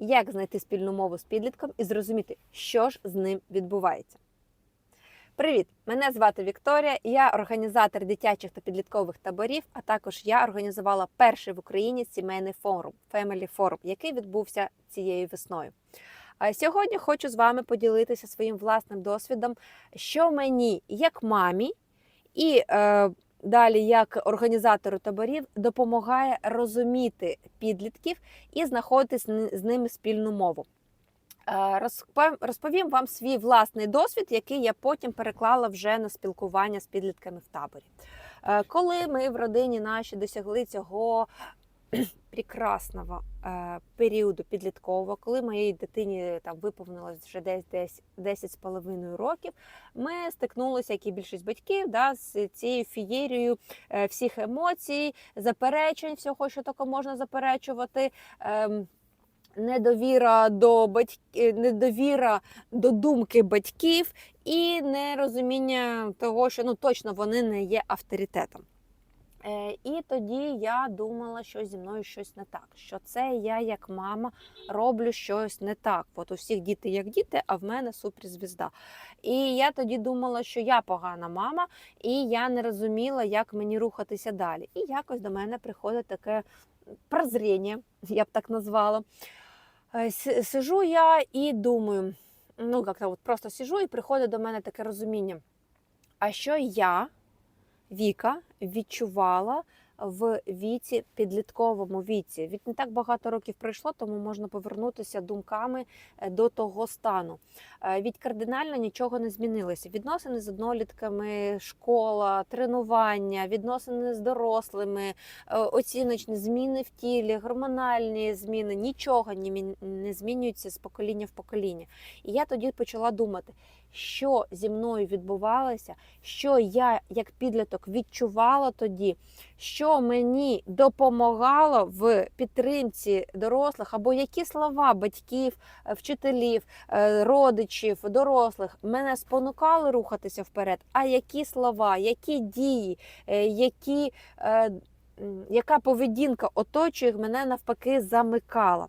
як знайти спільну мову з підлітком і зрозуміти, що ж з ним відбувається. Привіт! Мене звати Вікторія, я організатор дитячих та підліткових таборів, а також я організувала перший в Україні сімейний форум Family Forum, який відбувся цією весною. А Сьогодні хочу з вами поділитися своїм власним досвідом, що мені, як мамі, і е, далі як організатору таборів, допомагає розуміти підлітків і знаходити з ними спільну мову. Е, Розповім вам свій власний досвід, який я потім переклала вже на спілкування з підлітками в таборі. Е, Коли ми в родині нашій досягли цього прекрасного е, періоду підліткового, коли моїй дитині там виповнилось вже десь десь 10 з половиною років, ми стикнулися, як і більшість батьків, да, з цією фієрією е, всіх емоцій, заперечень, всього, що таке можна заперечувати. ем, Недовіра до батьків, недовіра до думки батьків і нерозуміння того, що ну точно вони не є авторитетом. Е, і тоді я думала, що зі мною щось не так. Що це я, як мама, роблю щось не так. От у всіх діти як діти, а в мене суперзвізда. І я тоді думала, що я погана мама, і я не розуміла, як мені рухатися далі. І якось до мене приходить таке прозріння, я б так назвала. Е, Сижу я і думаю, ну як-то от просто сижу, і приходить до мене таке розуміння. А що я, Віка, відчувала в віці, підлітковому віці? Від не так багато років пройшло, тому можна повернутися думками е, до того стану. Е, Від кардинально нічого не змінилося. Відносини з однолітками, школа, тренування, відносини з дорослими, е, оціночні зміни в тілі, гормональні зміни, нічого не змінюється з покоління в покоління. І я тоді почала думати, що зі мною відбувалося, що я як підліток відчувала тоді, що мені допомагало в підтримці дорослих, або які слова батьків, е, вчителів, е, родичів, дорослих мене спонукали рухатися вперед, а які слова, які дії, е, які, яка поведінка оточує мене навпаки замикала.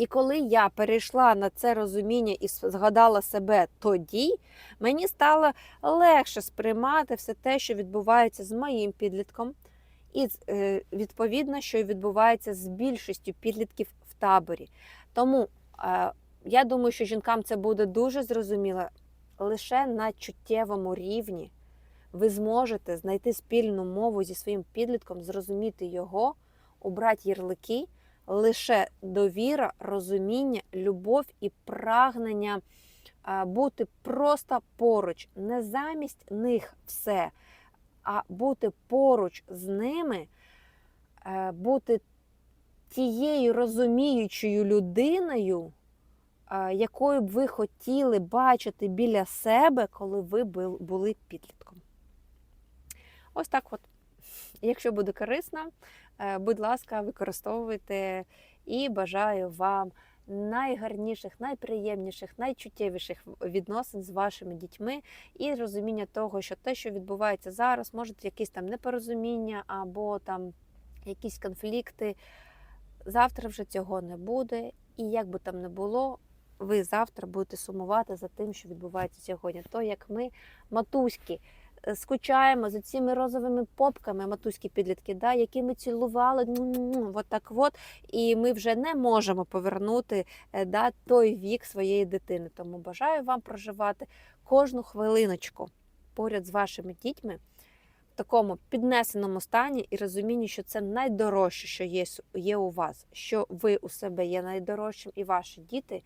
І коли я перейшла на це розуміння і згадала себе тоді, мені стало легше сприймати все те, що відбувається з моїм підлітком, і е, відповідно, що відбувається з більшістю підлітків в таборі. Тому е, я думаю, що жінкам це буде дуже зрозуміло лише на чуттєвому рівні. Ви зможете знайти спільну мову зі своїм підлітком, зрозуміти його, убрати ярлики, лише довіра, розуміння, любов і прагнення бути просто поруч, не замість них все, а бути поруч з ними, е, бути тією розуміючою людиною, якою б ви хотіли бачити біля себе, коли ви були підлітком. Ось так от. Якщо буде корисно, е, будь ласка, використовуйте і бажаю вам найгарніших, найприємніших, найчуттєвіших відносин з вашими дітьми і розуміння того, що те, що відбувається зараз, може якісь там непорозуміння або там якісь конфлікти. Завтра вже цього не буде, і як би там не було, ви завтра будете сумувати за тим, що відбувається сьогодні. То як ми, матуськи, скучаємо за цими розовими попками, матуські підлітки, да, які ми цілували, ну, от так от, і ми вже не можемо повернути е, да, той вік своєї дитини. Тому бажаю вам проживати кожну хвилиночку поряд з вашими дітьми в такому піднесеному стані і розумінні, що це найдорожче, що є, є у вас, що ви у себе є найдорожчим, і ваші діти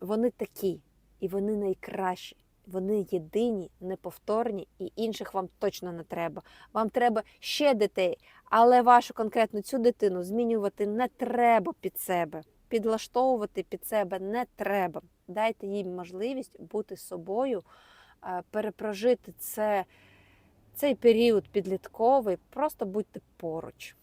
вони такі, і вони найкращі. Вони єдині, неповторні, і інших вам точно не треба. Вам треба ще дітей, але вашу конкретно цю дитину змінювати не треба під себе, підлаштовувати під себе не треба. Дайте їй можливість бути собою, е, перепрожити це, цей період підлітковий, просто будьте поруч.